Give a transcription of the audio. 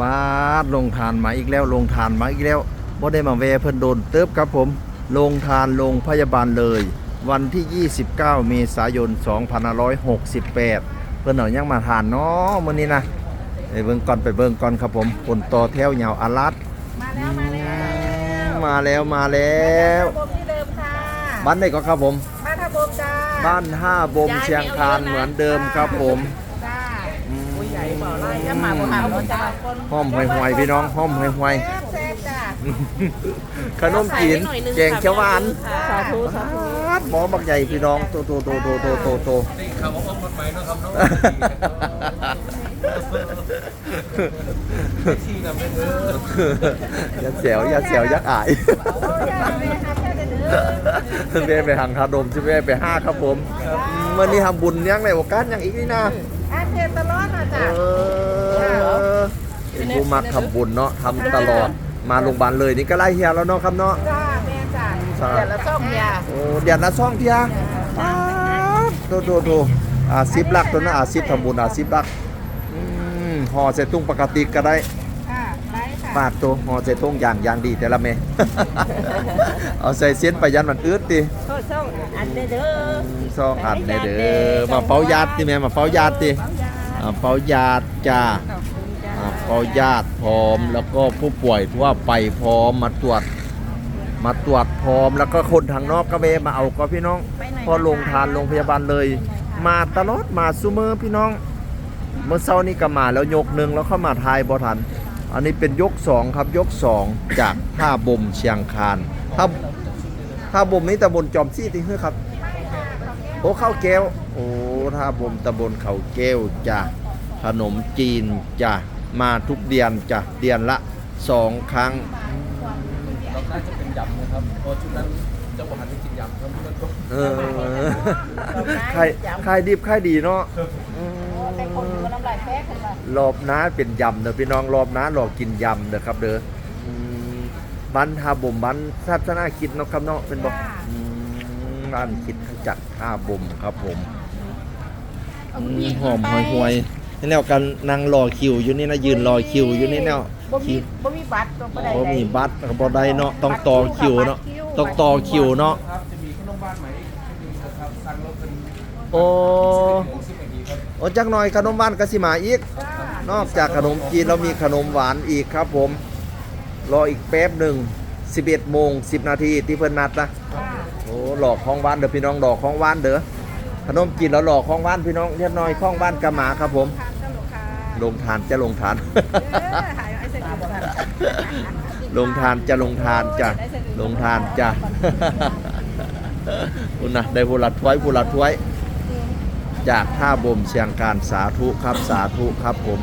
บาดลงทานมาอีกแล้วลงทานมาอีกแล้วบ่ได้มาแวะเพิ่นโดนเติบครับผม ลงทานลงพยาบาลเลย วันที่ 29 เมษายน 2568 เพิ่นเอายังมาทานเนาะมื้อนี้นะไปเบิ่งก่อนไปเบิ่งก่อนครับผมคนต่อแถวยาวอาลัดมาแล้วมาแล้วมาแล้วมาแล้วบ้านท่าบมที่เดิมค่ะบ้านไหนก็ครับผม บ้านท่าบมจ้าบ้านห้าบมเชียงคานเหมือนเดิมครับผม จ้าอืมใหญ่เปล่าไรก็มาบ่หาบ่จ้าคนห้อมห่วยๆพี่น้องห้อมห่วยแซ่บแซ่บจ้าๆขนมจีนแกงเขียวหวานสาธุสาธุหมอบักใหญ่พี่น้องโตโตโตโตโตโตโตนี่คำว่าอ้อมมันไปเนาะครับเนาะที่นำไปเถอะอย่าเสียวอย่าเสียวยักอายโอ้ยจ้าแม่ครับแค่เด้อเว่ไปหังคาดมชื่อเว่ไปห้าครับผมอืมวันนี้ทำบุญยังในโอกาสยังอีกนี่นะอันเทตลอดนะ เอจ้าอเป็นผู้มักทำบุญเนาะทำตลอด มาโรงพยาบาลเลยนี่ก็ไล่เฮียแล้วเนาะครับเนาะ จ้าแม่จ้าจ้าเดี๋ยวละซ่อมยาโอ้เดือนละสองเที่ยป๊าดโตโตโตอ่าสิบลักตัวนะอ่าสิบทำบุญอ่าสิบลักอืมห่อใส่ตุ้งปกติก็ได้ ค่ะได้ค่ะ ปาดตัวห่อใส่ตุ้งอย่างอย่างดีแต่ละเม เอาใส่เส้นไปยันมันอืดดิโทษซ่องอันเด้อเด้อซองอัดในเด้อมาเฝ้ายาดติแม่มาเฝ้ายาดติ อ่าเฝ้ายาดจ้าขอบคุณจ้าอ่าเฝ้ายาดพร้อม แล้วก็ผู้ป่วยทั่วไปพร้อมมาตรวจ มาตรวจพร้อม แล้วก็คนทางนอกก็เวะมาเอาก็พี่น้อง พอลงทานโรงพยาบาลเลย มาตลอดมาซูเมอร์พี่น้อง เมื่อเช้านี้ก็มาแล้วยกหนึ่งแล้วเข้ามาทายบอทัน อันนี้เป็นยกสองครับยกสองจากท่าบ่มเชียงคานท่าท่าบ่มนี้ตำบลจอมซี่ที่เฮ้ครับ โอ้ข้าวแก้วโอ้ ท่าบ่มตำบลเขาแก้วจ้ะขนมจีนจ้ะมาทุกเดือนจ้ะเดือนละสองครั้งเราน่าจะเป็นยำนะครับเพราะชุดนั้นเจ้าของหันไปกินยำครับมันก็เออใครใครดิบใครดีเนาะอืมแต่คนก็น้ำลายแตกกันว่ะรอบน้าเป็นยำเด้อพี่น้องรอบน้ารอกินยำเด้อครับเด้ออืมบ้านท่าบ่มบ้านทราบชนะคิดเนาะครับเนาะเป็นบอกอืมร้านคิดจัดท่าบ่มครับผม อืมหอมหอยหวยนี่แนวกันนั่งรอคิวอยู่นี่นะยืนรอคิวอยู่นี่แนวบ่มีคิวบ่มีบัตรก็บ่ได้โอ้มีบัตรก็บ่ได้เนาะต้องต่อคิวเนาะต้องต่อคิวเนาะครับจะมีขนมบ้านใหม่ที่มีนะครับสั่งรถเป็นโอ้หมูสิบอย่างนี้ครับโอ้จักหน่อยขนมหวานก็สิมาอีก นอกจากขนมจีนเรามีขนมหวานอีกครับผม รออีกแป๊บหนึ่ง11โมง10 นาทีที่เพิ่นนัดนะโอ้หลอกของหวานเด้อพี่น้องดอกของหวานเด้อ ขนมจีนแล้วหลอกของหวานพี่น้องเรียบน้อยของหวานกะหมาครับผมทานกันลูกค้าลงทานจะลงทานเออหายไอ้เสร็จบ่ทันลงทานจะลงทานจ้ะลงทานจ้ะคุณนะได้ผู้ละถ้วยผู้ละถ้วย จากท่าบ่มเชียงการสาธุครับสาธุครับผม